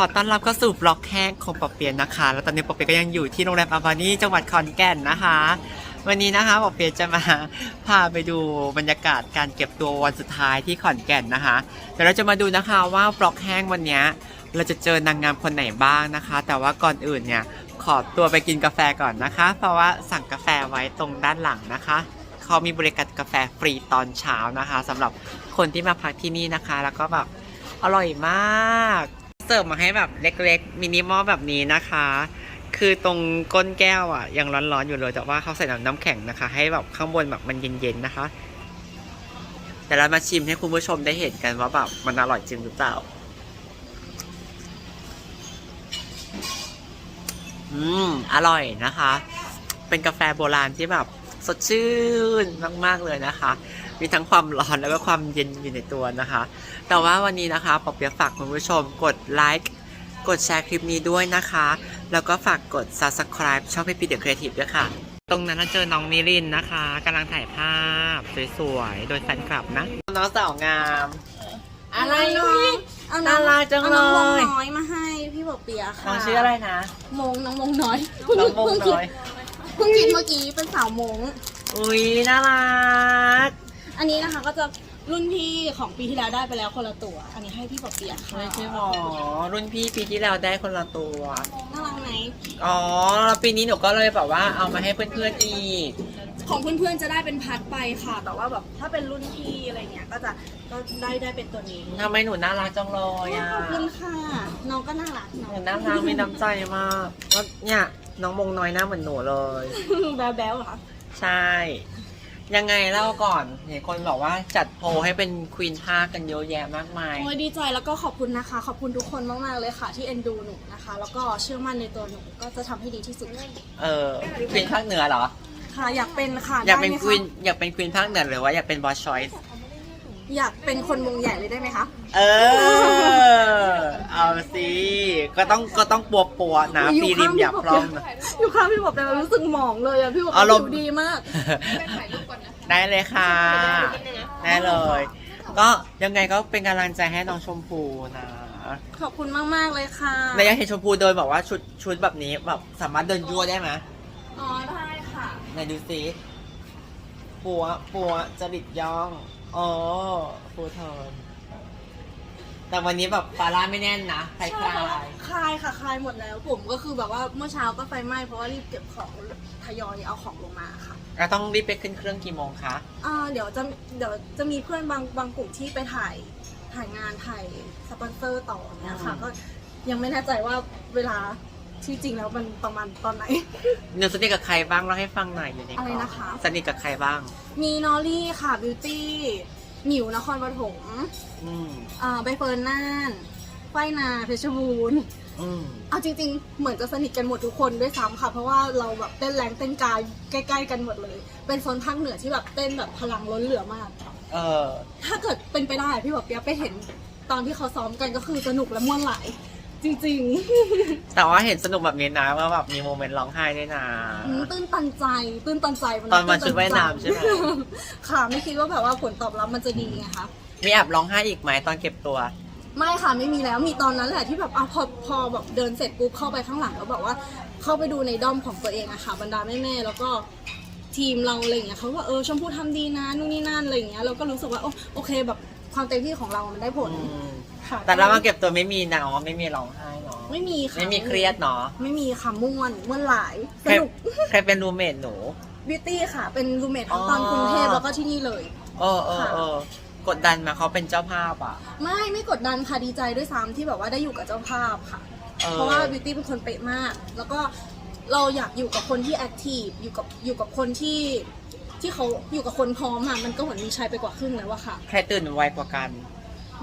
อต้อนรับเข้าสู่บล็อกแห้งของปอเปียนนะคะ แล้วตอนนี้ปอเปียนก็ยังอยู่ที่โรงแรมอาบานีจังหวัดขอนแก่นนะคะ วันนี้นะคะปอเปียนจะมาพาไปดูบรรยากาศการเก็บตัววันสุดท้ายที่ขอนแก่นนะคะเดี๋ยวเราจะมาดูนะคะว่าบล็อกแห้งวันนี้เราจะเจอนางงามคนไหนบ้างนะคะ แต่ว่าก่อนอื่นเนี่ยขอตัวไปกินกาแฟก่อนนะคะ เพราะว่าสั่งกาแฟไว้ตรงด้านหลังนะคะเขามีบริการกาแฟฟรีตอนเช้านะคะสำหรับคนที่มาพักที่นี่นะคะ แล้วก็แบบอร่อยมาก เสิร์ฟมาให้แบบเล็กๆมินิมอลแบบนี้นะคะ คือตรงก้นแก้วอะ ยังร้อนๆอยู่เลยแต่ว่าเขาใส่น้ำน้ำแข็งนะคะ ให้แบบข้างบนแบบมันเย็นๆนะคะแต่เรามาชิมให้คุณผู้ชมได้เห็นกันว่าแบบมันอร่อยจริงหรือเปล่าอืม อร่อยนะคะ เป็นกาแฟโบราณที่แบบ สดชื่นมาก ๆ เลยนะคะ มีทั้งความร้อนแล้วก็ความเย็นอยู่ในตัวนะคะ แต่ว่าวันนี้นะคะปอเปียะฝากคุณผู้ชมกดไลค์กดแชร์คลิปนี้ด้วยนะคะ แล้วก็ฝากกด subscribe ช่องพี่ปีเดอะครีเอทีฟด้วยค่ะ ตรงนั้นเราเจอน้องนิรินทร์นะคะกำลังถ่ายภาพสวยๆ โดยแฟนคลับนะ น้องสาวงาม อะไรน้องเอาน่ารักจังเอาน้องเลยมงน้อยมาให้พี่บอเปียค่ะน้องชื่ออะไรนะ มงน้องมงน้อยน้องมงเพิ่คิดน้อย เพิ่งคิดเมื่อกี้เป็นสาวมง อุ้ยน่ารักอันนี้นะคะก็จะรุ่นพี่ของปีที่แล้วได้ไปแล้วคนละตัว อันนี้ให้พี่บอเปียค่ะไม่ใช่หรอรุ่นพี่ปีที่แล้วได้คนละตัว น่ารักไหมอ๋อแล้วปีนี้หนูก็เลยแบบว่าเอามาให้เพื่อนๆอีก ของเพื่อนๆจะได้เป็นพัดไปค่ะ แต่ว่าแบบถ้าเป็นรุ่นพี่อะไรเงี้ยก็จะก็ได้ได้เป็นตัวนี้ทำไมหนูน่ารักจังเลยอะขอบคุณค่ะน้องก็น่ารักหเนาะนูน่ารักมีน้ำใจมากก็เนี่ย น้องมงน้อยหน้าเหมือนหนูเลย แบ๊วแบ๊วๆเหรอคะใช่ ยังไงเล่าก่อนเห็นคนบอกว่าจัดโพลให้เป็นควีนภาคกันเยอะแยะมากมาย โอ้ยดีใจแล้วก็ขอบคุณนะคะ ขอบคุณทุกคนมาก ๆ เลยค่ะ ที่เอ็นดูหนูนะคะ แล้วก็เชื่อมั่นในตัวหนูก็จะทำให้ดีที่สุดเออควีนภาคเหนือเหรอ ค่ะ อยากเป็นค่ะอยากเป็นได้คไหมวีนคะอยากเป็นควีนภาคเหนือหรือว่าอยากเป็นบอสชอยส์ อยากเป็นคนวงใหญ่เลยได้ไหมคะ เออ เอาสิ ก็ต้องก็ต้องปัวปัวๆนะปีริมอย่าพร้อมนะ อยู่ข้างพี่บอกแต่รู้สึกหมองเลยอะพี่บอกอารมณ์ผิวดีมาก ได้เลยค่ะ ได้เลย ก็ยังไงก็เป็นกำลังใจให้น้องชมพูนะขอบคุณมากๆเลยค่ะแล้วอยากเห็นชมพูเดินแบบว่าชุดชุดแบบนี้แบบสามารถเดินยั่วได้ไหมอ๋อได้ค่ะ ไหนดูสิปัวปัวจริตย่อง อ๋อฟูเทิร์นแต่วันนี้แบบฟาร่าไม่แน่นนะคลายคลายคลายค่ะคลายหมดแล้ว ผมก็คือแบบว่าเมื่อเช้าก็ไฟไหม้เพราะว่ารีบเก็บของทยอยเอาของลงมาค่ะเราต้องรีบไปขึ้นเครื่องกี่โมงคะอ่าเดี๋ยวจะเดี๋ยวจะมีเพื่อนบางบางกลุ่มที่ไปถ่ายถ่ายงานถ่ายสปอนเซอร์ต่อเนี่ยค่ะก็ยังไม่แน่ใจว่าเวลา ที่จริงแล้วมันประมาณตอนไหนหนูสนิทกับใครบ้างเล่าให้ฟังหน่อยอยู่ในกอะไรล่องนะคะ สนิทกับใครบ้าง มีนอลลี่ค่ะบิวตี้หมิวนครปฐมอืมอ่าใบเฟิร์นน่านฝ้ายนาเพชรบูรณ์อืมเอาจริง ๆ เหมือนจะสนิทกันหมดทุกคนด้วยซ้ำค่ะ เพราะว่าเราแบบเต้นแรงเต้นกายใกล้ๆกันหมดเลย เป็นโซนภาคเหนือที่แบบเต้นแบบพลังล้นเหลือมาก เออถ้าเกิดเป็นไปได้พี่แบบเปียกไปเห็นตอนที่เขาซ้อมกันก็คือสนุกและม่วนหลาย จริงแต่ว่าเห็นสนุกแบบนี้นะว่าแบบมีโมเมนต์ร้องไห้ด้วยนะ ๆอืมตื้นตันใจ ตื้นตันใจตอนวันชุดว่ายน้ำใช่ไหม ค่ะไม่คิดว่าแบบว่าผลตอบรับมันจะดีไงคะ มีแอบร้องไห้อีกไหมตอนเก็บตัว ไม่ค่ะไม่มีแล้วมีตอนนั้นแหละที่แบบอะพอพอแบบเดินเสร็จปุ๊บเข้าไปข้างหลังแล้วแบบว่าเข้าไปดูในด้อมของตัวเองอะค่ะบรรดาแม่ๆแล้วก็ทีมเราอะไรอย่างเงี้ยเขาว่าเออชมพู่ทำดีนะนู่นนี่นั่นอะไรอย่างเงี้ยเราก็รู้สึกว่าโอโอเคแบบความเต็มที่ของเรามันได้ผล อืม ค่ะแต่เรามาเก็บตัวไม่มีนะอ๋อไม่มีร้องไห้เนาะไม่มีค่ะไม่มีเครียดเนาะไม่มีค่ะม่วนม่วนหลายสใครนุกใครเป็นรูเมทหนูบิวตี้ค่ะ เป็นรูเมททั้งอ๋อตอนกรุงเทพแล้วก็ที่นี่เลยเออเออเออกดดันมาเขาเป็นเจ้าภาพอะ ไม่ไม่กดดันค่ะดีใจด้วยซ้ำที่แบบว่าได้อยู่กับเจ้าภาพค่ะเออเพราะว่าบิวตี้เป็นคนเป๊ะมาก แล้วก็เราอยากอยู่กับคนที่แอคทีฟอยู่กับอยู่กับคนที่ที่เขาอยู่กับคนพร้อมอะมันก็เหมือนมีชัยไปกว่าครึ่งแล้วอะค่ะ ใครตื่นไวกว่ากัน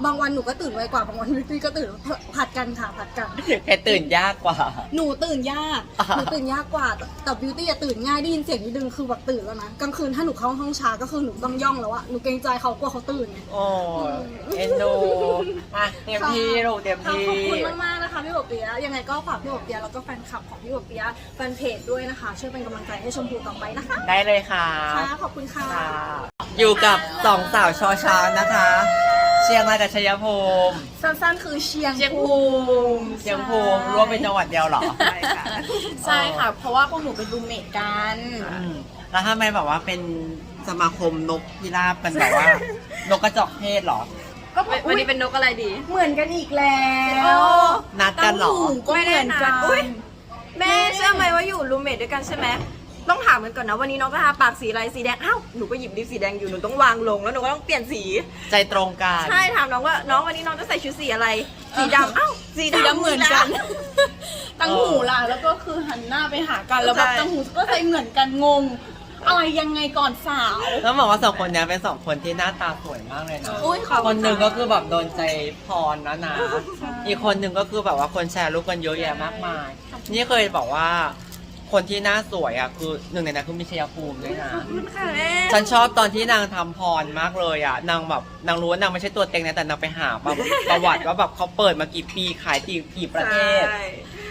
บางวันหนูก็ตื่นไวกว่าบางวันบิวตี้ก็ตื่นผัดกันค่ะผัดกันใครตื่นยากกว่า หนูตื่นยากอ่าหนูตื่นยากกว่าแต่แต่บิวตี้อะตื่นง่ายได้ยินเสียงนิดนึงคือแบบตื่นแล้วนะกลางคืนถ้าหนูเข้าห้องช้าก็คือหนูต้องย่องแล้วอะหนูเกรงใจเขากลัวเขาตื่นไงโอ้เอ็นดูอะเต็มที่ลูกเต็มค่ะที่ขอบคุณมากๆนะคะพี่บอเปียะยังไงก็ฝากพี่บอเปียะแล้วก็แฟนคลับของพี่บอเปียะแฟนเพจด้วยนะคะ ช่วยเป็นกำลังใจให้ชมพูต่อไปนะคะ ได้เลยค่ะค่ะขอบคุณค่ะค่ะ อยู่กับสองสาวชอช้างนะคะช เชียงรายกับชัยภูมิ สั้นๆคือเชียงเชียงภูภูมิเชียงภูมิรวมเป็นจังหวัดเดียวเหรอใช่ค่ะใช่ค่ะ เพราะว่าพวกหนูเป็นรูมเมทกันอืมแล้วทำไมแบบว่าเป็นสมาคมนกพิราบเป็นแบบว่า นกกระจอกเทศเหรอ ก็วันนี้เป็นนกอะไรดีเหมือนกันอีกแล้วนัดกันเหรอ ตั้งหูก็เหมือนกันอุ๊ยแม่เชื่อไหมว่าอยู่รูมเมทด้วยกันใช่ไหม ต้องถามกันก่อนนะวันนี้น้องก็ทาปากสีอะไรสีแดงอ้าวหนูก็หยิบดิปสีแดงอยู่หนูต้องวางลงแล้วหนูก็ต้องเปลี่ยนสี ใจตรงกันใช่ถามน้องว่าน้องวันนี้น้องจะใส่ชุดสีอะไร สีดำอ้าวสีสีดำดำเหมือนกัน ตั้งหูล่ะแล้วก็คือหันหน้าไปหากันแล้วแบบใช่ ตั้งหูก็ใส่เหมือนกันงง อะไรยังไงก่อนสาว ต้องบอกว่าสองคนเนี้ยเป็นสองคนที่หน้าตาสวยมากเลยนะอุ้ยขอบคคุนณหนึ่งก็คือแบบโดนใจพรนะนะ อีกคนหนึ่งก็คือแบบว่าคนแชร์รูปกันเยอะแยะมากมาย นี่เคยบอกว่า คนที่หน้าสวยอะคือหนึ่งในนั้นคือมิชยภูมิด้วยนะขอบคุณค่ะแม่ฉันชอบตอนที่นางทำพรมากเลยอะนางแบบนางรู้ว่านางไม่ใช่ตัวเต็งนะแต่นางไปหาแบบประวัติว่าแบบเขาเปิดมากี่ปีขายกี่กี่ประเทศ ใช่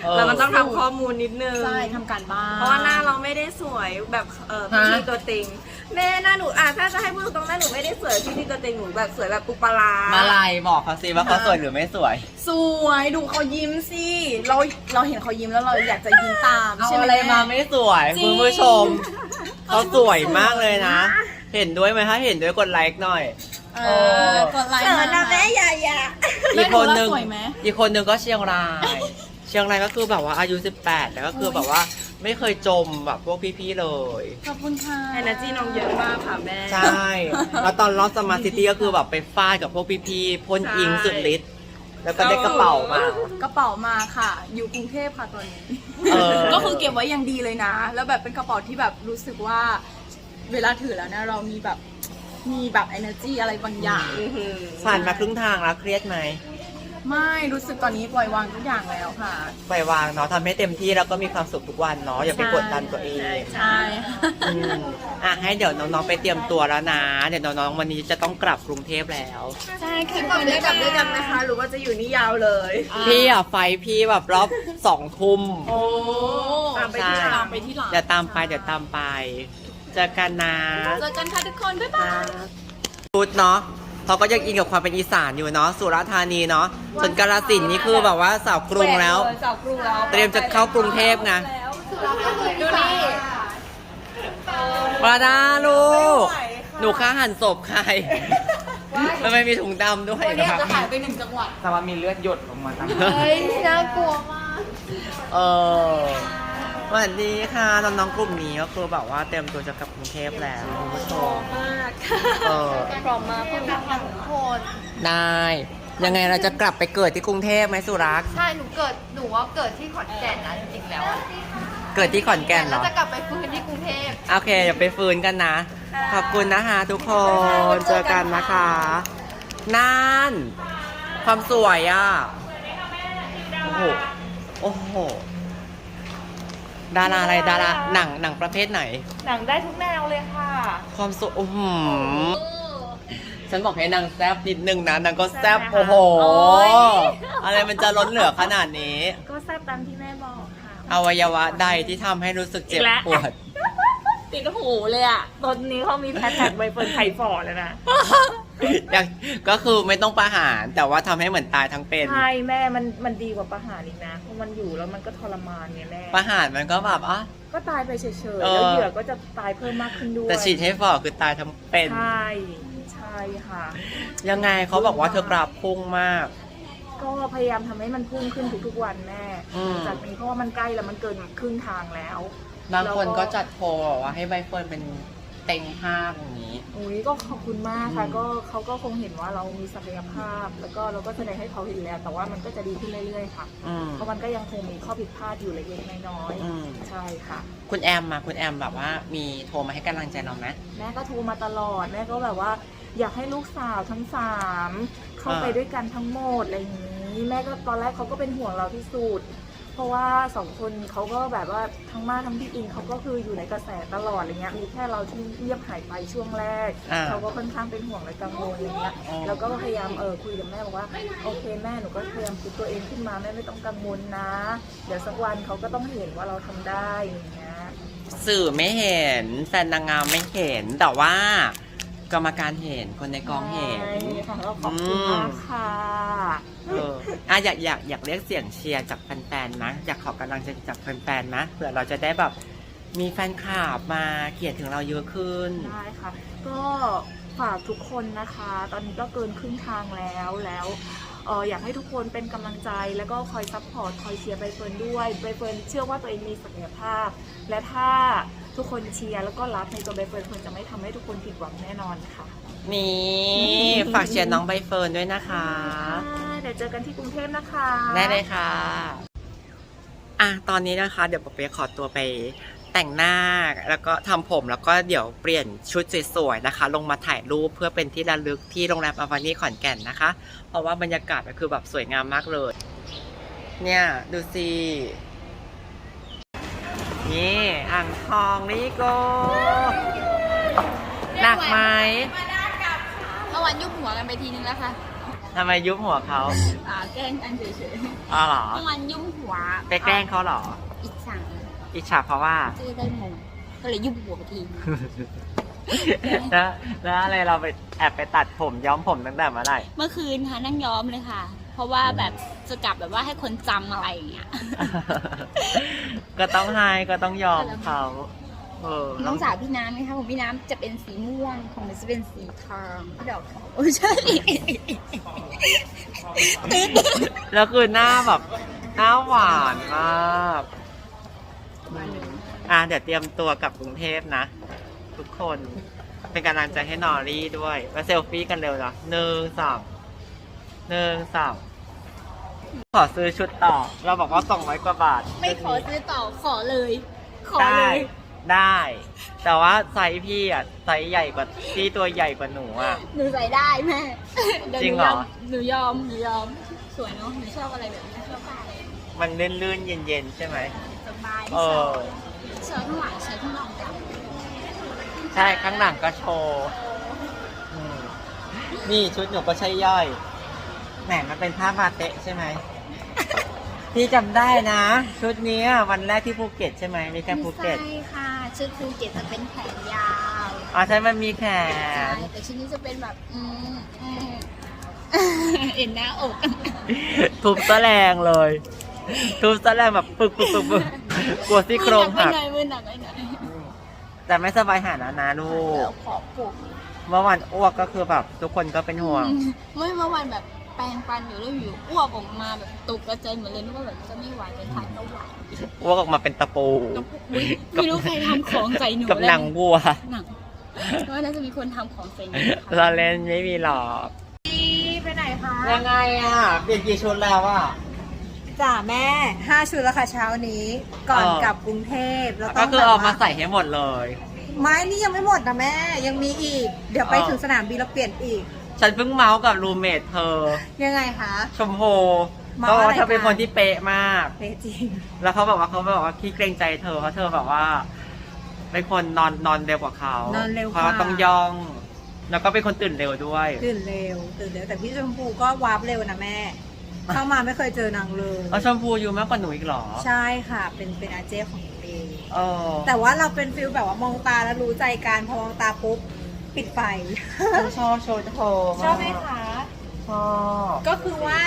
เออ เราก็ต้องทำข้อมูลนิดนึง ใช่ทำการบ้านเพราะว่าหน้าเราไม่ได้สวยแบบเออพี่ฮะ ที่ตัวเต็ง แม่หน้าหนูอะถ้าจะให้พูดตรงๆหน้าหนูไม่ได้สวยพี่ที่ตัวเต็งหนูแบบสวยแบบปุปลาร้ามาลายบอกเขาสิว่าเขาสวยหรือไม่สวย สวยดูเขายิ้มสิเราเราเห็นเขายิ้มแล้วเราอยากจะยิ้มตามเอาใช่ไหมอะไรมาไม่สวยจริง คุณผู้ชม เขาสวยมากเลยนะ เห็นด้วยไหมถ้าเห็นด้วยกดไลค์หน่อย เออกดไลค์เขินมานะแม่อย่าอย่าอีกคนหนึ่งแม่ดูแล้วสวยไหม อีกคนหนึ่งก็เชียงราย เชียงรายก็คือแบบว่าอายุ 18 แล้วก็คือแบบว่า ไม่เคยจมแบบพวกพี่ๆเลย ขอบคุณค่ะเอเนจีน้องเยอะมากค่ะแม่ ใช่ แล้วตอนรอบสมาร์ซิตี้ก็คือแบบไปฟาดกับพวกพี่ๆพ่นอิงสุดฤทธิ์แล้วก็ได้กระเป๋ามากระเป๋ามาค่ะ อยู่กรุงเทพค่ะตอนนี้ เออ ก็คือเก็บไว้อย่างดีเลยนะ แล้วแบบเป็นกระเป๋าที่แบบรู้สึกว่า เวลาถือแล้วนะเรามีแบบมีแบบ energy อะไรบางอย่างอื้อหือผ่านมาครึ่งทางแล้วเครียดไหม ไม่รู้สึกตอนนี้ปล่อยวางทุกอย่างแล้วค่ะ ปล่อยวางเนาะทำให้เต็มที่แล้วก็มีความสุขทุกวันเนาะอย่าไปกดดันตัวเองใช่ค่ะอืมอะให้เดี๋ยวน้องๆไปเตรียมตัวแล้วนะเดี๋ยวน้องๆวันนี้จะต้องกลับกรุงเทพแล้วใช่ค่ะกลับได้กลับด้วยกันนะคะ หรือว่าจะอยู่นี่ยาวเลยพี่อะไฟพี่แบบรอบสองทุ่มโอ้ตามไปที่หลังตามไปที่หลังเดี๋ยวตามไปเดี๋ยวตามไปเจอกันนะเจอกันค่ะทุกคนบ๊ายบายพูดเนาะ เขาก็ยังอินกับความเป็นอีสานอยู่เนาะสุราษฎร์ธานีเนาะส่วนกาฬสินธุ์นี่คือแบบว่าสาวกรุงแล้วสาวกรุงแล้วเตรียมจะเข้ากรุงเทพไงดูนี่ปาดาลูก หนูฆ่าหันศพใครทำไมมีถุงดำด้วยวันนี้ครับจะหายไปหนึ่งจังหวัด แต่ว่ามีเลือดหยดลงมาตามเฮ้ยน่ากลัวมาก เออ สวัสดีค่ะน้องๆกลุ่มนี้ก็คือแบบว่าเตรียมตัวจะกลับกรุงเทพแล้วคุณผู้ชมมากเออพร้อมมากคุณทั้งคนได้ยังไงเราจะกลับไปเกิดที่กรุงเทพไหมสุรักษ์ใช่หนูเกิดหนูว่าเกิดที่ขอนแก่นนะจริงๆแล้วอะเกิดที่ขอนแก่นเหรแล้วอจะกลับไปฟื้นที่กรุงเทพ โอเคอย่าไปฟื้นกันนะ ขอบคุณนะคะทุกคนเจอกันนะคะนั่น ความสวยอะโอ้โหโอ้โห ดาราอะไรดาราหนังหนังประเภทไหน หนังได้ทุกแนวเลยค่ะ ความสวยโอ้โหฉันบอกให้นางแซบนิดนึงนะนางก็แซบแซ่บไหมคะโอ้โหโอ๊ยอะไรมันจะล้นเหลือขนาดนี้ ก็แซ่บตามที่แม่บอกค่ะอวัยวะใดที่ทำให้รู้สึกเจ็บอีกแล้วปวดติดหูเลยอะตอนนี้เขามีแพทแท็กใบเฟิร์นไข่ฟอแล้วนะ อยากก็คือไม่ต้องประหารแต่ว่าทำให้เหมือนตายทั้งเป็น ใช่แม่มันมันดีกว่าประหารอีกนะเพราะมันอยู่แล้วมันก็ทรมานไงแม่ประหารมันก็แบบอะ ก็ตายไปเฉยๆเออ แล้วเหยื่อก็จะตายเพิ่มมากขึ้นด้วยแต่ฉีดให้ฝ่อคือตายทั้งเป็น ใช่ใช่ค่ะ ยังไงเขาบอกว่าเธอกราบพุ่งมาก ก็พยายามทำให้มันพุ่งขึ้นทุกๆวันแม่อืม จากนี้เพราะว่ามันใกล้แล้วมันเกินครึ่งทางแล้ว บางคนก็จัดโพลบอกว่าให้ใบเฟิร์นเป็น เต็งภาพอย่างนี้อุ้ยก็ขอบคุณมากค่ะอืม ก็เขาก็คงเห็นว่าเรามีศักยภาพ แล้วก็เราก็แสดงให้เขาเห็นแล้ว แต่ว่ามันก็จะดีขึ้นเรื่อยๆค่ะ อืมเพราะมันก็ยังคงมีข้อผิดพลาดอยู่เล็กๆน้อยอืมๆใช่ค่ะ คุณแอมมาคุณแอมแบบว่ามีโทรมาให้กำลังใจเราไหม แม่ก็โทรมาตลอดแม่ก็แบบว่า อยากให้ลูกสาวทั้งสามเข้าไปอ่าด้วยกันทั้งหมดอะไรอย่างนี้ แม่ก็ตอนแรกเขาก็เป็นห่วงเราที่สุด เพราะว่าสองคนเขาก็แบบว่าทั้งมาทั้งพี่อิงเขาก็คืออยู่ในกระแสตลอดอะไรเงี้ยมีแค่เราที่เงียบหายไปช่วงแรกอ่าเขาก็ค่อนข้างเป็นห่วงและกังวลอะไรเงี้ยอ๋อ แล้วก็พยายามเออคุยกับแม่บอกว่าโอเคแม่หนูก็พยายามคิดตัวเองขึ้นมาแม่ไม่ต้องกังวลนะ เดี๋ยวสักวันเขาก็ต้องเห็นว่าเราทำได้อย่างเงี้ยสื่อไม่เห็นแฟนนางงามไม่เห็นแต่ว่า กรรมการเห็นคนในกองเห็นใช่ค่ะก็ขอบคุณมากค่ะ เอออะอยากอยากอยากเรียกเสียงเชียร์จากแฟนๆนะอยากขอกำลังใจจากแฟนๆนะเผื่อเราจะได้แบบมีแฟนคลับมาเขียนถึงเราเยอะขึ้น ได้ค่ะ ก็ฝากทุกคนนะคะ ตอนนี้ก็เกินครึ่งทางแล้วแล้วเอออยากให้ทุกคนเป็นกำลังใจแล้วก็คอยซัพพอร์ตคอยเชียร์ใบเฟิร์นด้วยใบเฟิร์นเชื่อว่าตัวเองมีศักยภาพ และถ้า ทุกคนเชียร์แล้วก็รักในตัวใบเฟิร์นเฟิร์นจะไม่ทำให้ทุกคนผิดหวังแน่นอนค่ะนี่ฝากเชียร์น้องใบเฟิร์นด้วยนะคะเดี๋ยวเจอกันที่กรุงเทพนะคะได้เลยค่ะ อะ ตอนนี้นะคะ เดี๋ยวปอเปียะขอตัวไปแต่งหน้า แล้วก็ทำผม แล้วก็เดี๋ยวเปลี่ยนชุดสวยๆนะคะ ลงมาถ่ายรูปเพื่อเป็นที่ระลึกที่โรงแรมอาวานี่ขอนแก่นนะคะ เพราะว่าบรรยากาศก็คือแบบสวยงามมากเลย เนี่ย ดูสิ นี่อ่างทองนี่โกหนักไหมเมื่อวานยุบหัวกันไปทีนึงแล้วค่ะทำไมยุบหัวเขาอ่าแกล้งกันเฉยอ๋อเหรอๆเมื่อวานยุบหัวไปแกล้งเขาเหรออิจฉาอิจฉาเพราะว่าจะได้มงก็เลยยุบหัวไปทีแล้วแล้วอะไรเราไปแอบไปตัดผมย้อมผมตั้งแต่เมื่อไหร่เมื่อคืนค่ะนั่งย้อมเลยค่ะ เพราะว่าแบบจะกลับแบบว่าให้คนจำอะไรอย่างเงี้ยก็ต้องให้ก็ต้องยอมเขาเออน้องสาวพี่น้ำไหมคะของพี่น้ำจะเป็นสีม่วงของหนูจะเป็นสีทองพี่ดอกเขาโอ้ยใช่แล้วคือหน้าแบบหน้าหวานมากอะเดี๋ยวเตรียมตัวกลับกรุงเทพนะ ทุกคน เป็นกำลังใจให้นอรี่ด้วยมาเซลฟี่กันเร็วนะหนึ่งสอง หนึ่งสองขอซื้อชุดต่อ เราบอกว่าสองร้อยกว่าบาทไม่ขอซื้อต่อขอเลย ขอได้เลยได้ แต่ว่าไซส์พี่อะไซส์ใหญ่กว่าพี่ตัวใหญ่กว่าหนูอะ หนูใส่ได้แม่เดี๋ยวจริหงนูเหรยออมหนูยอมหนูยอม สวยเนาะหนูชอบอะไรแบบนี้ชอบผ้าอะไรมันลื่นๆเย็นๆใช่ไหม สบายเอชอ อบเชิ้ตข้างหลังเชิ้ตข้างหลังดใช่ข้างหลังก็โชว์อืมนี่ชุดหนูก็ใช่ย่อย แหมมันเป็นผ้ามาเตะใช่ไหม พี่จำได้นะ ชุดเนี้ยวันแรกที่ภูเก็ตใช่ไหมมีแค่ำภูไม่เก็ตใช่ค่ะชุดภูเก็ตจะเป็นแขนยาวอ๋อใช่มันมีแขใช่น แต่ชุดนี้จะเป็นแบบอืมอืมเห็นหน้าอกทุบซะแรงเลย ทุบซะแรงแบบปึกปึกปึกปึกกลัวซี่โครงหัก มือหนักไปหน่อยมือหนักไปหน่อยแต่ไม่สบายหานะนะลูกเดี๋ยวขอปลุกเมื่อวันอ้วกก็คือแบบ ทุกคนก็เป็นห่วงไม่เมื่อวันแบบ แปรงฟันอยู่แล้วอยู่อ้วกออกมาแบบตกกระจายหมดเลยนึกว่าแบบจะไม่ไหวแต่ถ่ายก็ไหวอ้วกออกมาเป็นตะปูอุ๊ยไม่รู้ใครทำของใส่หนูกับหนังวัวหนังว่าน่าจะมีคนทำของใส่หนูค่ะเราเล่นไม่มีหรอกไปไหนคะ ยังไงอะ เปลี่ยนกี่ชุดแล้วอะ จ่าแม่ห้าชุดแล้วค่ะเช้านี้ ก่อนเออ กลับกรุงเทพแล้วต้ก็องคือแบบเอามาว่าใส่ให้หมดเลย ไม้นี่ยังไม่หมดนะแม่ ยังมีอีก เดี๋ยวไปเออ ถึงสนามบินแล้วเปลี่ยนอีก ฉันเพิ่งเมาส์กับรูเมทเธอ ยังไงคะ ชมพูเมาเขาส์บอกอะไรว่าเธอเป็นคะคนที่เป๊ะมาก เป๊ะจริง แล้วเขาบอกว่าเขาบอกว่าขี้เกรงใจเธอเพราะเธอแบบว่า เป็นคนนอนนอนเร็วกว่าเขานอนเร็วเพราะกว่าต้องย่อง แล้วก็เป็นคนตื่นเร็วด้วย ตื่นเร็ว ตื่นเร็ว แต่พี่ชมพูก็วาร์ปเร็วนะแม่ เข้ามาไม่เคยเจอนางเลยแล้วชมพูอยู่มากกว่าหนูอีกเหรอ ใช่ค่ะ เป็นเป็นอาเจของหนูเองเออแต่ว่าเราเป็นฟิลแบบว่ามองตาแล้วรู้ใจกันพอมองตาปุ๊บ ปิดไฟฉันชอบโชว์เธอากชอบไหมคะ ชอบก็คือว่า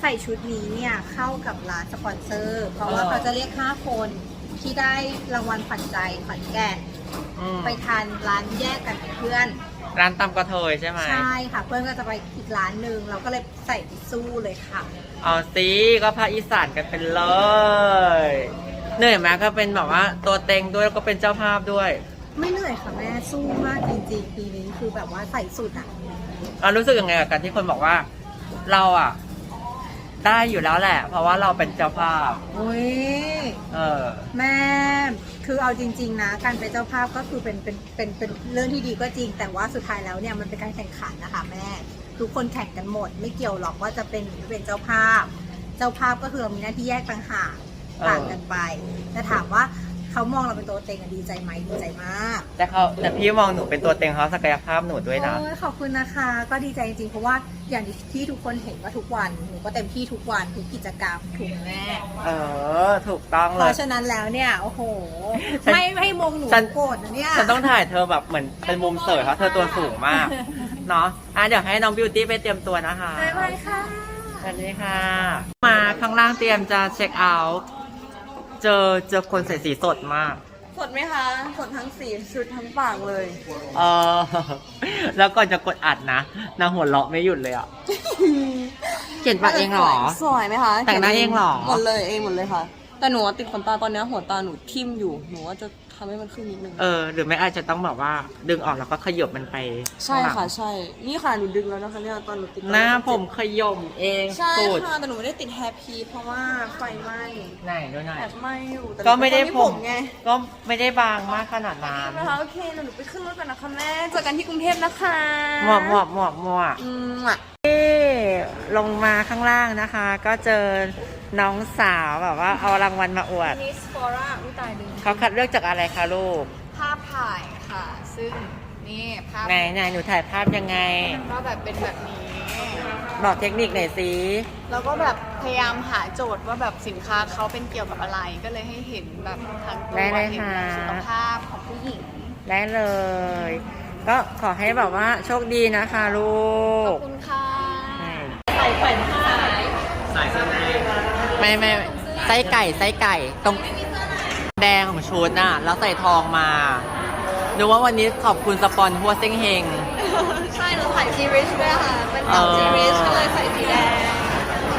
ใส่ชุดนี้เนี่ย เข้ากับร้านสปอนเซอร์ เพราะว่าเออเขาจะเรียก 5 คนที่ได้รางวัลขวัญใจขวัญแก่นอืมไปทานร้านแยกกันกับเพื่อน ร้านตำกระเทยใช่ไหม ใช่ค่ะ เพื่อนก็จะไปอีกร้านหนึ่งเราก็เลยใส่ไปสู้เลยค่ะ เอาสิก็ภาคอีสานกันเป็นเลยเหนื่อยไหมก็เป็นแบบว่าตัวเต็งด้วยแล้วก็เป็นเจ้าภาพด้วย ไม่เหนื่อยค่ะแม่สู้มากจริงๆปีนี้คือแบบว่าใส่สุดอะเรารู้สึกยังไงกับการที่คนบอกว่า เราอะ ได้อยู่แล้วแหละ เพราะว่าเราเป็นเจ้าภาพโอ้ยเออ แม่คือเอาจริง ๆ นะ การเป็นเจ้าภาพก็คือเป็นเป็นเป็นเป็นเรื่องที่ดีก็จริง แต่ว่าสุดท้ายแล้วเนี่ยมันเป็นการแข่งขันนะคะแม่ ทุกคนแข่งกันหมด ไม่เกี่ยวหรอกว่าจะเป็นหรือไม่เป็นเจ้าภาพ เจ้าภาพก็คือมีหน้าที่แยกต่างหากเออต่างกันไปแต่ถามว่า เขามองเราเป็นตัวเต็งอะดีใจไหมดีใจมากแต่เขาแต่พี่มองหนูเป็นตัวเต็งเขาศักยภาพหนูด้วยนะ โอ้ยขอบคุณนะคะ ก็ดีใจจริงๆเพราะว่าอย่างที่ทุกคนเห็นว่าทุกวันหนูก็เต็มที่ทุกวันทุกกิจกรรมถูกไหมแม่เออ ถูกต้องเพเลย ราะฉะนั้นแล้วเนี่ยโอ้โหฉัน ไม่ไม่ให้มงหนูฉันโกรธนะเนี่ย ฉันต้องถ่ายเธอแบบเหมือนเป็นมุมเสยเพราะเธอตัวสูงมากเนาะอะเดี๋ยวให้น้องบิวตี้ไปเตรียมตัวนะคะ บ๊ายบายค่ะ สวัสดีค่ะ มาข้างล่างเตรียมจะเช็คเอาท์ เจอเจอคนใส่สีสดมาก สดไหมคะสดทั้งสีชุดทั้งปากเลย เออ แล้วก่อนจะกดอัดนะนางหัวเราะไม่หยุดเลยอะ เขียนปากเองเหรอ สวยไหมคะแต่งหน้าเองเหรอ หมดเลยเองหมดเลยค่ะ แต่หนูว่าติดขนตาตอนเนี้ยหัวตาหนูทิ่มอยู่ หนูว่าจะทำให้มันขึ้นนิดนึง เออ หรือไม่อาจจะต้องแบบว่า ดึงออกแล้วก็ขยบมันไปใช่ข้างหลังค่ะใช่ นี่ค่ะหนูดึงแล้วนะคะเนี่ยตอนหนูติดหน้าผมขยมเองใช่สุดค่ะแต่หนูไม่ได้ติดแฮปปี้เพราะว่าไฟไหม้ไหนดูหน่อยแอบไหม้อยู่แต่ก็ไม่ได้หนูผผมมไงก็ไม่ได้บางมากขนาดนั้นนะคะโอเคเดี๋ยวหนูไปขึ้นรถก่อนนะคะแม่เจอกันที่กรุงเทพนะคะหมวกหมวกหมวกหมวกอืมอะลงมาข้างล่างนะคะ ก็เจอ น้องสาวแบบว่าเอารางวัลมาอวด มิสฟอร่าอุ้ยตายดึงเขาคัดเลือกจากอะไรคะลูก ภาพถ่ายค่ะ ซึ่งนี่ภาพไหนไหนหนูถ่ายภาพยังไง ก็แบบเป็นแบบนี้ บอกเทคนิคหน่อยสิแล้วก็แบบพยายามหาโจทย์ว่าแบบสินค้าเขาเป็นเกี่ยวกับอะไร ก็เลยให้เห็นแบบทางตัวได้เลยเห็นค่ะ แบบสุขภาพของผู้หญิง ได้เลย ก็ขอให้แบบว่าโชคดีนะคะลูขอกบคุณค่ะใส่แผ่นสายสาย ไม่ไม่ไส้ไก่ไส้ไก่ตรงแดงของชุดน่ะ แล้วใส่ทองมาดูว่าวันนี้ขอบคุณสปอนหัวเซ็งเฮง ใช่หนูถ่ายจีริชด้วยค่ะ เป็นสาวเออจีริชก็เลยใส่สีแดง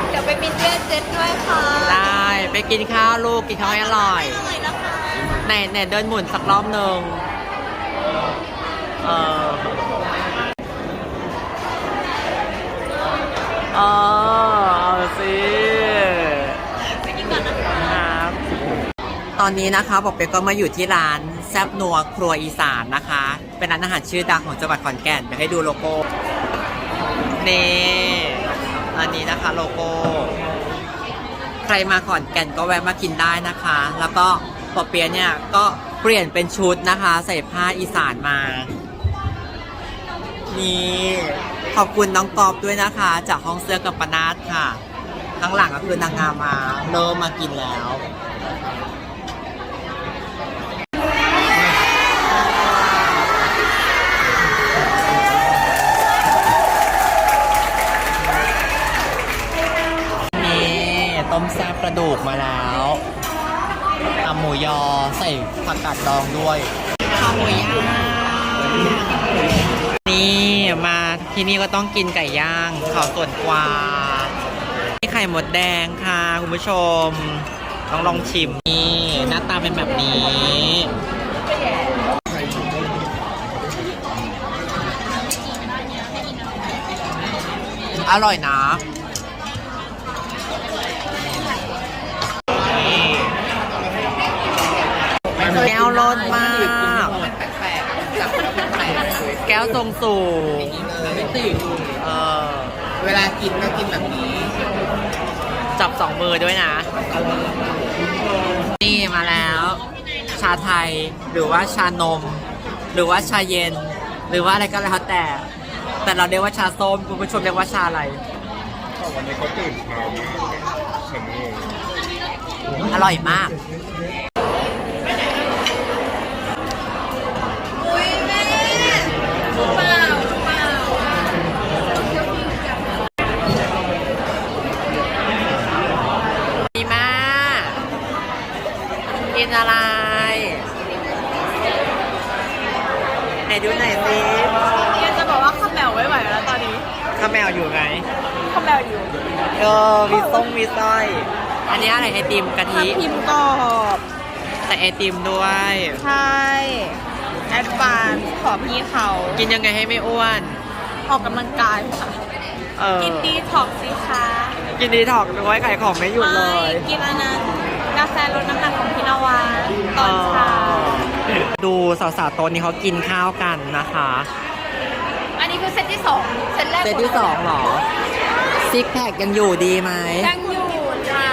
เดี๋ยวไปบินเวียดเจ็ตด้วยค่ะ ได้ ไปกินข้าวลูก กินข้าวให้อร่อยอร่อยนะคะไหนไหนเดินหมุนสักรอบหนึ่งเออเออเอาสิครับ ต อนนี้นะคะบอกเป๊กก็มาอยู่ที่ร้านแซบนัวครัวอีสานนะคะ เป็นร้านอาหารชื่อดังของจังหวัดขอนแก่นไปให้ดูโลโก้นี่อันนี้นะคะโลโก้ ใครมาขอนแก่นก็แวะมากินได้นะคะ แล้วก็ปอเปียเนี่ยก็เปลี่ยนเป็นชุดนะคะ ใส่ผ้าอีสานมา นี่ขอบคุณน้องกอบด้วยนะคะ จากห้องเสื้อกับปนาดค่ะ ข้างหลังก็คือนางงามมาเริ่มมากินแล้ว ระดูกมาแล้วทำหมูยอใส่ผักกาดดองด้วยข้าวหมูย่างนี่มาที่นี่ก็ต้องกินไก่ย่างขาวส่วนกวานี่ไข่หมดแดงค่ะ คุณผู้ชม ต้องลองชิมนี่หน้าตาเป็นแบบนี้อร่อยนะ แก้วรสมากแก้วทรงสูงเออเวลากินก็กินแบบนี้จับสองมือด้วยนะ นี่มาแล้ว ชาไทยหรือว่าชานม หรือว่าชาเย็น หรือว่าอะไรก็แล้วแต่ แต่เราเรียกว่าชาส้มคุณผู้ชมเรียกว่าชาอะไร วันนี้เขาตื่นเช้ามากฉันงงอร่อยมาก ดีมากกินอะไร ไหนดูหน่อยสิ เนี่ยจะบอกว่าข้าวแมวไม่ไหวแล้วตอนนี้ ข้าวแมวอยู่ไหม ข้าวแมว อยู่เออมีส้มมีสร้อยอันนี้อะไรไอติมกะทิพิมพ์กรอบใส่ไอติมด้วย ใช่แอดวานขอพี่เขากินยังไงให้ไม่อ้วน ออกกำลังกายค่ะ เออกินดีท็อกสิคะกินดีถอกด้วยขายของไม่หยุดเลยไม่กินอันนั้นกาแฟลดน้ำหนักของพี่นวาตอนเช้าดูสาวๆโต๊ะนี้เขากินข้าวกันนะคะ อันนี้คือเซตที่สองเซตแรกเซตที่สองเหรอ ซิกแพคยังอยู่ดีไหมยังอยู่ค่ะ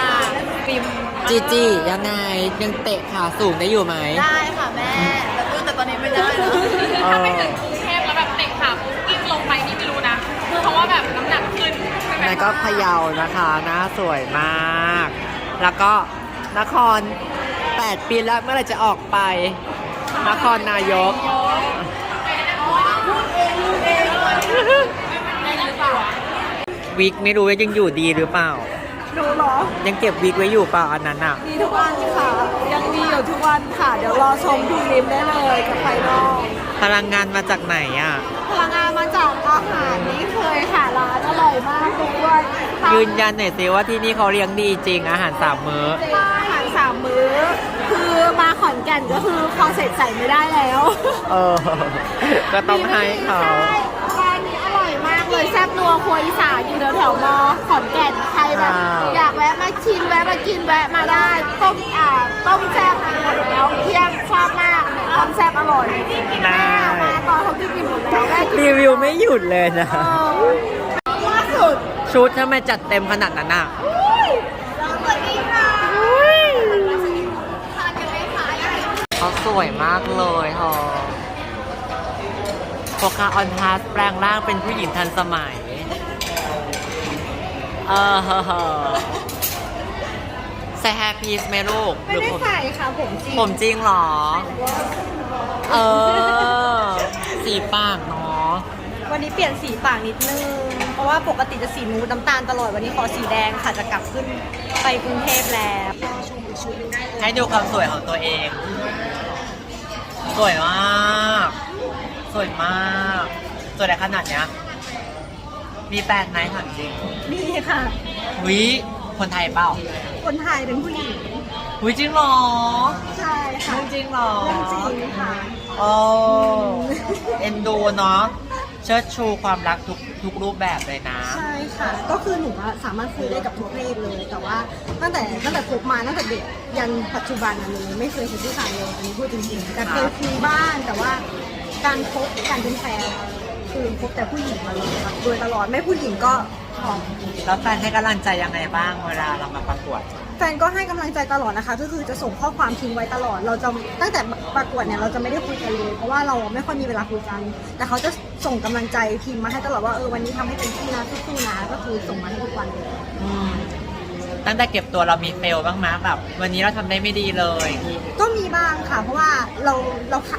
ฟิล์มจีจียังไงยังเตะขาสูงได้อยู่ไหมได้ค่ะแม่แต่พูดแต่ตอนนี้ไม่ได้นะเออกรุงเทพแล้วแบบเตะขาปุ๊บกิ้งลงไปนี่ไม่รู้นะเพราะว่าแบบน้ำหนักขึ้นนั่นก็พะเยานะคะหน้าสวยมาก แล้วก็นคร 8 ปีแล้วเมื่อไหรจะออกไป นครนายก วิกไม่รู้ว่ายังอยู่ดีหรือเปล่า ดูเหรอ ยังเก็บวิกไว้อยู่เปล่าอันนั้นอะ มีทุกวันค่ะ ยังมีอยู่ทุกวันค่ะ เดี๋ยวรอชมดูริมได้เลยกับไฟนอลพลังงานมาจากไหนอะ พลังงานมาจากอาหารนี้เคยค่ะร้านอร่อยมากด้วยค่ะยืนยันหน่อยสิว่าที่นี่เขาเลี้ยงดีจริงอาหารสามมื้อ อาหารสามมื้อ คือมาขอนแก่นก็คือพอเสร็จใส่ไม่ได้แล้ว เออ ก็ต้องให้เขา ใช่ ยแซ่บนัวครัวอีสานอยู่แถวๆมอขอนแก่นใครแบบอยากแวะมาชิมแวะมากินแวะมาได้ต้มอ่าต้มแซ่บมีหมดแล้วเที่ยงชอบมากเนี่ยต้มแซ่บอร่อยได้แม่มาตอนเขากินหมดแล้วแม่กินรีวิวไม่หยุดเลยนะ เออล่าสุดชุดทำไมจัดเต็มขนาดนั้นอะสวัสดีค่ะทานกันไหมคะเขาสวยมากเลยฮอ โฟกาออนพาสแปลงร่างเป็นผู้หญิงทันสมัย เออใส่แฮร์พีสไหมลูกไม่ได้ผมใส่ค่ะผมจริงผมจริงเหรอ เออ สีปากเนาะ วันนี้เปลี่ยนสีปากนิดนึง เพราะว่าปกติจะสีนูดน้ำตาลตลอดวันนี้ขอสีแดงค่ะจะกลับขึ้นไปกรุงเทพแล้วให้ดูความสวยของตัวเอง สวยมาก สวยมากสวยได้ขนาดเนี้ย มีแฟนไหมถามจริงนี่ค่ะ วิคนไทยเปล่าคนไทยเป็นผู้หญิงวิจริงเหรอใช่ค่ะเรื่องจริงเหรอเรื่องจริงค่ะ โอ้เอ็นดูเนาะเชิดชูความรักทุกทุกรูปแบบเลยนะ ใช่ค่ะ ก็คือหนูอะสามารถคุยได้กับทุกเพศเลย แต่ว่าตั้งแต่ตั้งแต่คบมาตั้งแต่เด็กยันปัจจุบันอะหนูไม่เคยคุยผู้ชายเลยอันนี้พูดจริงๆแต่เคยคุยบ้างแต่ว่า การคบการเป็นแฟนคือคบแต่ผู้หญิงมาเลยค่ะโดยตลอดไม่ผู้หญิงก็ขอ แล้วแฟนให้กำลังใจยังไงบ้างเวลาเรามาประกวด แฟนก็ให้กำลังใจตลอดนะคะ ก็คือจะส่งข้อความทิ้งไว้ตลอด เราจะตั้งแต่ประกวดเนี่ยเราจะไม่ได้คุยกันเลย เพราะว่าเราไม่ค่อยมีเวลาคุยกัน แต่เขาจะส่งกำลังใจพิมพ์มาให้ตลอดว่าเออวันนี้ทำให้เต็มที่นะสู้ๆนะ ก็คือส่งมาให้ทุกวันเลยอืมตั้งแต่เก็บตัวเรามีเฟลบ้างไหมแบบ วันนี้เราทำได้ไม่ดีเลย ก็มีบ้างค่ะ เพราะว่าเราเราคา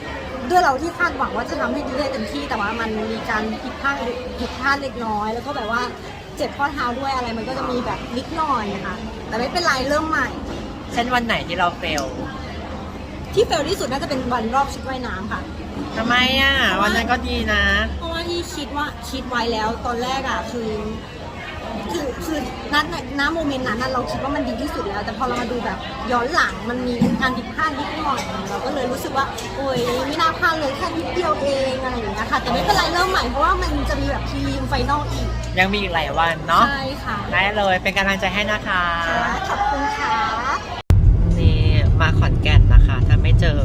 ด้วยเราที่คาดหวังว่าจะทำให้ดีได้เต็มที่แต่ว่ามันมีการผิดพลาดผิดพลาดเล็กน้อย แล้วก็แบบว่าเจ็บข้อเท้าด้วยอะไรมันก็จะมีแบบนิดหน่อยค่ะ แต่ไม่เป็นไรเริ่มใหม่ เช่นวันไหนที่เราเฟล ที่เฟลที่สุดน่าจะเป็นวันรอบชุดว่ายน้ำค่ะทำไมอะ วันนั้นก็ดีนะ เพราะว่าที่คิดว่าคิดไว้แล้วตอนแรกอะคือ คือคือนัดณโมเมนต์นั้นน่ะเราคิดว่ามันดีที่สุดแล้ว แต่พอเรามาดูแบบย้อนหลังมันมีการผิดพลาดนิดหน่อยเราก็เลยรู้สึกว่าโอ้ยไม่น่าพลาดเลยแค่นิดเดียวเองอะไรอย่างเงี้ยค่ะ แต่ไม่เป็นไรเริ่มใหม่เพราะว่ามันจะมีแบบพรีลิมไฟนอลอีก ยังมีอีกหลายวันเนาะใช่ค่ะได้เลยเป็นกำลังใจให้นะคะค่ะขอบคุณค่ะนี่มาขอนแก่นนะคะ ถ้าไม่เจอ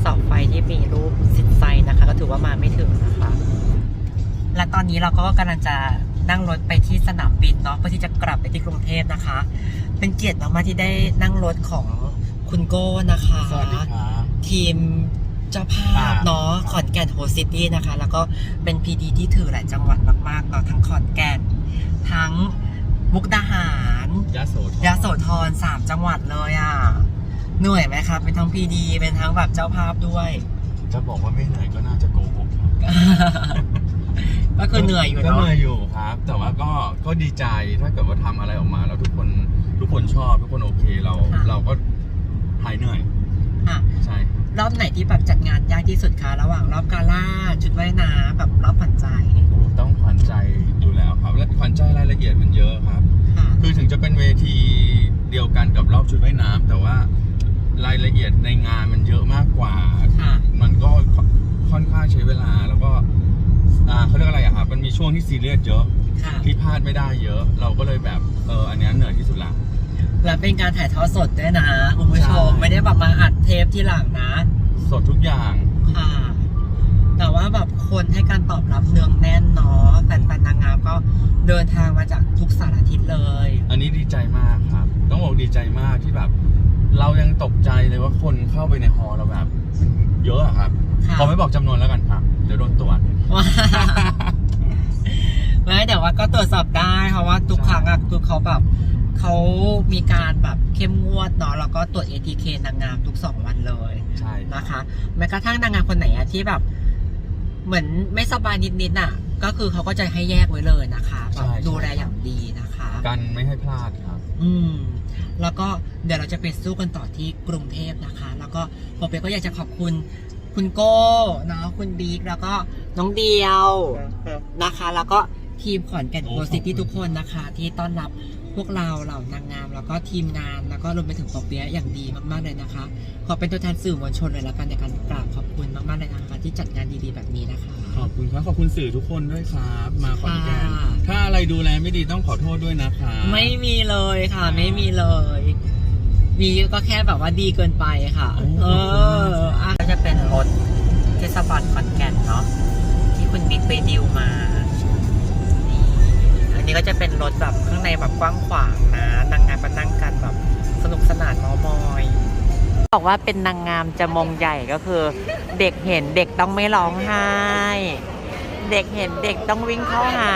เสาไฟที่มีรูปสินไซนะคะ ก็ถือว่ามาไม่ถึงนะคะ และตอนนี้เราก็กำลังจะ นั่งรถไปที่สนามบินเนาะเพื่อที่จะกลับไปที่กรุงเทพนะคะ เป็นเกียรติมากๆที่ได้นั่งรถของคุณโก้นะคะ สวัสดีครับทีมเจ้าภาครัพบเนาะขอนแก่นโฮซิตี้นะคะ แล้วก็เป็นพีดีที่ถือหลายจังหวัดมากๆเนาะทั้งขอนแก่น ทั้งมุกดาหารยะโสธรยะโสธรสามจังหวัดเลยอะเหนื่อยไหมครับเป็นทั้งพีดีเป็นทั้งแบบเจ้าภาพด้วย จะบอกว่าไม่เหนื่อยก็น่าจะโกหกครับ ก็คือเหนื่อยอยู่ก็เนาะ เหนื่อยอยู่ครับ แต่ว่าก็ก็ดีใจถ้าเกิดว่าทำอะไรออกมา แล้วทุกคนทุกคนชอบทุกคนโอเคเราเราก็หายเหนื่อยอะใช่รอบไหนที่แบบจัดงานยากที่สุดคะระหว่างรอบกาล่าชุดว่ายน้ำแบบรอบผันใจโอ้ต้องขวัญใจอยู่แล้วครับและขวัญใจรายละเอียดมันเยอะครับ ค่ะ คือถึงจะเป็นเวทีเดียวกันกับรอบชุดว่ายน้ำแต่ว่ารายละเอียดในงานมันเยอะมากกว่า ค่ะ มันก็ค่อนค่อนข้างใช้เวลาแล้ว ช่วงที่ซีเรียสเยอะ ค่ะที่พลาดไม่ได้เยอะ เราก็เลยแบบเอออันเนี้ยเหนื่อยที่สุดละ แล้วเป็นการถ่ายทอดสดด้วยนะคุณผู้ชมใช่ ไม่ได้แบบมาอัดเทปที่หลังนะ สดทุกอย่างค่ะ แต่ว่าแบบคนให้การตอบรับเนืองแน่นเนาะแฟนๆนางงามก็เดินทางมาจากทุกสารทิศเลย อันนี้ดีใจมากครับ ต้องบอกดีใจมากที่แบบ เรายังตกใจเลยว่าคนเข้าไปในฮอลล์เราแบบ เยอะอะครับค่ะขอไม่บอกจำนวนแล้วกันครับ เดี๋ยวโดนตรวจว่า ไม่แต่ว่าก็ตรวจสอบได้เพราะว่าทุกครั้งอะคือเขาแบบเขามีการแบบเข้มงวดเนาะแล้วก็ตรวจ ATK นางงามทุกสองวันเลยใช่นะคะแม้กระทั่งนางงามคนไหนอะที่แบบ เหมือนไม่สบายนิดๆน่ะ ก็คือเขาก็จะให้แยกไว้เลยนะคะแบบดูแลอย่างดีนะคะ กันไม่ให้พลาดครับ อืมแล้วก็เดี๋ยวเราจะไปสู้กันต่อที่กรุงเทพนะคะ แล้วก็ผมเปก็อยากจะขอบคุณคุณโก้เนาะคุณบิ๊กแล้วก็น้องเดียวนะคะ แล้วก็ ทีมขอนแก่นโอ้โกขอบคุณซิตี้ทุกคนนะคะ ที่ต้อนรับพวกเราเหล่านางงาม แล้วก็ทีมงาน แล้วก็รวมไปถึงปอเปียะอย่างดีมากๆเลยนะคะ ขอเป็นตัวแทนสื่อมวลชนเลยแล้วกันในการกราบขอบคุณมากๆเลยนะคะ ที่จัดงานดีๆแบบนี้นะคะ ขอบคุณครับ ขอบคุณสื่อทุกคนด้วยครับ มาขอนแก่นค่ะ ถ้าอะไรดูแลไม่ดีต้องขอโทษด้วยนะครับไม่มีเลยค่ะ ไม่มีเลย มีก็แค่แบบว่าดีเกินไปค่ะ เอออะ ก็จะเป็นรถเทศบาลขอนแก่นเนาะที่คุณบิ๊กไปดิวมานี่อั นนี้ก็จะเป็นรถแบบข้างในแบบกว้างขวางนะนางงามมานั่งกันแบบสนุกสนานเมอมอยบอกว่าเป็นนางงามจะมงใหญ่ก็คือ เด็กเห็นเด็กต้องไม่ร้องไห้ เด็กเห็นเด็กต้องวิ่งเข้าหา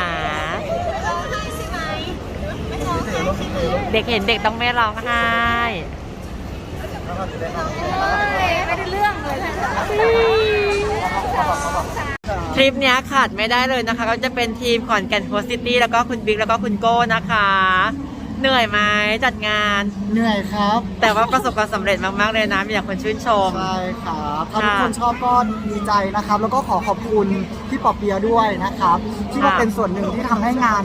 เด็กเห็นเด็กต้องไม่ร้องไห้ไม่ได้เรื่องเลย ทริปเนี้ยขาดไม่ได้เลยนะคะ ก็จะเป็นทีมขอนแก่นโคซิตี้แล้วก็คุณบิ๊กแล้วก็คุณโก้นะคะ เหนื่อยไหมจัดงาน เหนื่อยครับ แต่ว่าประสบความสำเร็จมาก ๆ เลยนะมีแต่คนชื่นชม ใช่ครับถ้าค่ะทุกคนชอบก็ดีใจนะครับ แล้วก็ขอขอบคุณพี่ปอเปียะด้วยนะครับ ที่มาค่ะเป็นส่วนหนึ่งที่ทำให้งาน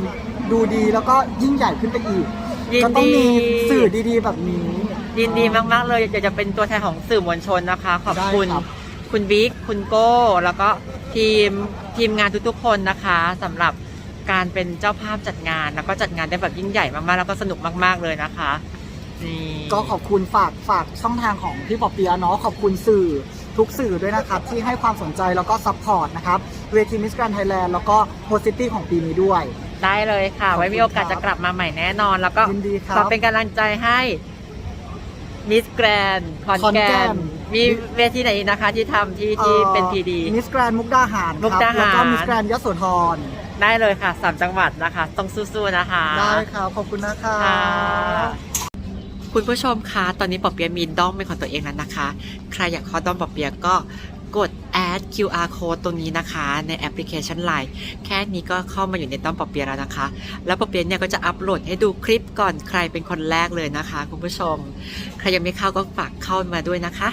ดูดีแล้วก็ยิ่งใหญ่ขึ้นไปอีกยินก็ต้องดีมีสื่อดีๆ แบบนี้ ยินดีมาก ๆ เลยอยากจะเป็นตัวแทนของสื่อมวลชนนะคะ ขอบคุณ ได้ครับ คุณบิ๊กคุณโก้ แล้วก็ ทีมทีมงานทุกๆคนนะคะสำหรับการเป็นเจ้าภาพจัดงานแล้วก็จัดงานได้แบบยิ่งใหญ่มากๆ แล้วก็สนุกมากๆเลยนะคะนี่ก็ขอบคุณฝากฝากช่องทางของพี่ปอเปียะเนาะขอบคุณสื่อทุกสื่อด้วยนะครับที่ให้ความสนใจแล้วก็ซัพพอร์ตนะครับเวทีมิส r กรน d ไทยแลนด์แล้วก็โฮส i ตี้ของปีนี้ด้วย ได้เลยค่ะขอบคุณไว้มีโอกาสครับจะกลับมาใหม่แน่นอน แล้วก็ยินดีครับ ขอเป็นกำลังใจให้มิสแกรนขอนขอนแก่แก่น น มีเวทีไหนอีกนะคะที่ทำที่ที่เป็นพีดี มิสแกรนมุกดาหารมุคกรับดาหาร แล้วก็มิสแกรนยโสธรได้เลยค่ะสามจังหวัดนะคะ ต้องสู้ๆนะคะ ได้ครับขอบคุณนะคะ ค่ะคุณผู้ชมคะ ตอนนี้ปอเปียะมีด้อมเป็นของตัวเองแล้วนะคะ ใครอยากเข้าด้อมปอเปียะก็กด add QR code ตรงนี้นะคะ ในแอปพลิเคชัน Line แค่นี้ก็เข้ามาอยู่ในด้อมปอเปียะแล้วนะคะ แล้วปอเปียะเนี่ยก็จะอัปโหลดให้ดูคลิปก่อนใครเป็นคนแรกเลยนะคะ คุณผู้ชม ใครยังไม่เข้าก็ฝากเข้ามาด้วยนะคะ